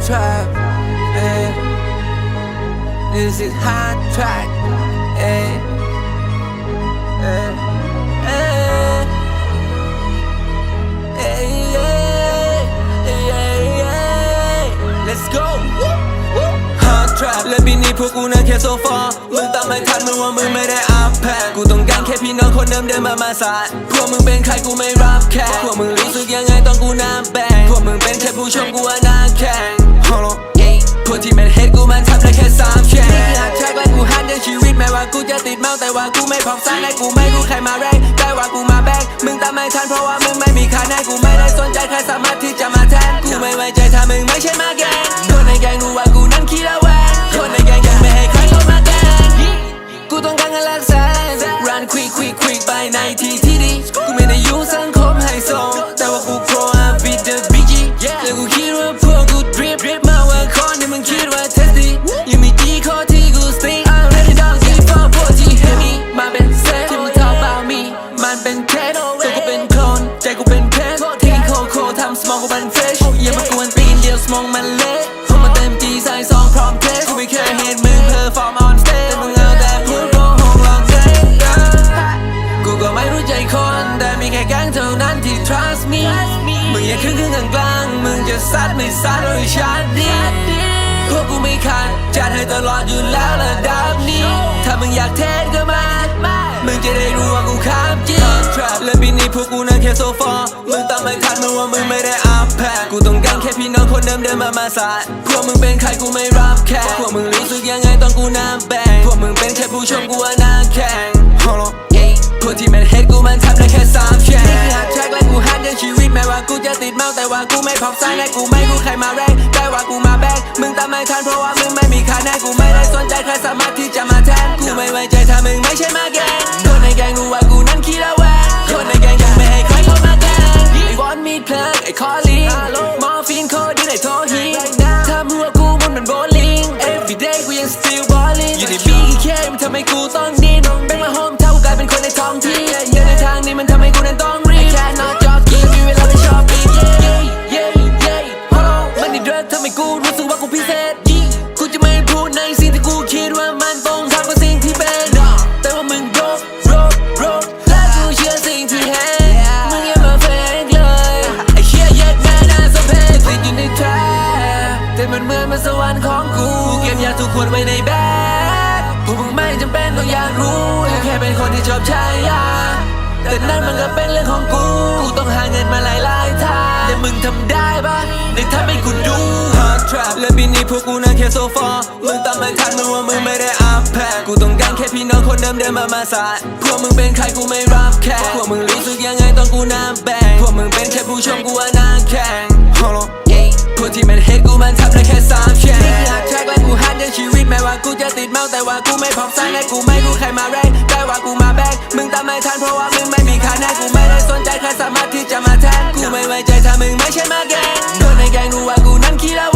Yeah. Eh? This is hard track. พวกกูน่าแค่โซฟามึงตามไม่ทันมึงว่ามึงไม่ได้อัพแพดกูต้องการแค่พี่น้องคนเดิมเดินมามาสายพวกมึงเป็นใครกูไม่รับแค่พวกมึงรู้สึกยังไงตอนกูน้ำแบงพวกมึงเป็นแค่ผู้ชมกูว่าน้าแข่ง Hold on พวกที่มันเฮดกูมันทำได้แค่สามแฉกนี่อหักแทกและกูหันในชีวิตแม้ว่ากูจะติดเมาแต่ว่ากูไม่พร้อมสร้างในกูไม่รู้ใครมาแรงแต่ว่ากูมาแบกมึงตามไม่ทันเพราะว่ามึงไม่มีค่าในกูไม่ได้สนใจใครสามารถที่จะมาแทนกูไม่ไว้ใจถ้ามึงไม่ใช่มาแกงคนในแกงรู้ว่า มองมันเละผมมาเต็มจีใส่ซองพร้อมเทสกูไม่เคยเห็นมึง perform on stage แต่มึงเอาแต่พูดโกหกหลอกใจกูก็ไม่รู้ใจคน แต่มีแค่แก๊งเท่านั้นที่ trust me มึงอย่าครึ่งครึ่งกลางกลางมึงจะซัดไม่ซัดโดยชาติดีพวกกูไม่ขาดจัดให้ตลอดอยู่แล้วระดับนี้ ถ้ามึงอยากเทสก็มามึงจะได้รู้ว่ากูข้ามจริงและปีนี้พวกกูนั่งแค่โซฟามึงตามไม่ทันมึงว่ามึงไม่ได้ อัพแพดกูต้องการแค่พี่น้องคนเดิมเดินมามาสายพวกมึงเป็นใครกูไม่รับแค่พวกมึงรู้สึกยังไงตอนกูน้ำแบงพวกมึงเป็นแค่ผู้ชมกูว่าน้าแข่ง Hold on พวกที่มันเฮดกูมันทำได้แค่สามแฉกนี่คือหักแทกและกูหันยังชีวิตแม้ว่ากูจะติดเมาแต่ว่ากูไม่พร้อมสร้างและกูไม่รู้ใครมาแรงแต่ว่ากูมาแบกมึงตามไม่ทันเพราะว่ามึงไม่มีค่าแน่กูไม่ได้สนใจใครสามารถ กูรู้สึกว่ากูพิเศษยี่กูจะไม่พูดในสิ่งที่กูคิดว่ามันตรงทากับสิ่งที่เป็น แต่ว่ามึง broke broke broke และกูเชื่อสิ่งที่เห็นมึงอย่ามาเฟกเลยไอ้เชี่ยเย็ดแม่น่าสะเพกติดอยู่ในแทรแต่มันเหมือนมันสวรรค์ของกูกูเก็บยาทุกขวดไว้ในแบกพวกมึงไม่จำเป็นต้องอยากรู้กูแค่เป็นคนที่ชอบใช้ยาแต่นั่นมันก็เป็นเรื่องของกู กูต้องหาเงินมาหลายหลายทาง แต่มึงทำได้ปะในทำให้กูดู Hard trap และปีนี้พวกกูนั่งแค่โซฟามึงตามไม่ทันมึงว่ามึงไม่ได้อัพแพดกูต้องการแค่พี่น้องคนเดิมเดินมามาสายพวกมึงเป็นใครกูไม่รับแค่พวกมึงรู้สึกยังไงตอนกูน้ำแบงพวกมึงเป็นแค่ผู้ชมกูว่าน้าแข่ง Hold on พวกที่มันเฮดกูมันทำได้แค่สามแฉกนี่คือหักแทกและกูหันยังชีวิตแม้ว่ากูจะติดเมาแต่ว่ากูไม่พร้อมสร้างและกูไม่รู้ใครมาแรงแต่ว่ากู ไม่ทันเพราะว่ามึงไม่มีค่าแน่กูไม่ได้สนใจใครสามารถที่จะมาแทนกูไม่ไว้ใจถ้ามึงไม่ใช่มาแกงโดนในแกงรู้ว่ากูนั้นขี้เล่า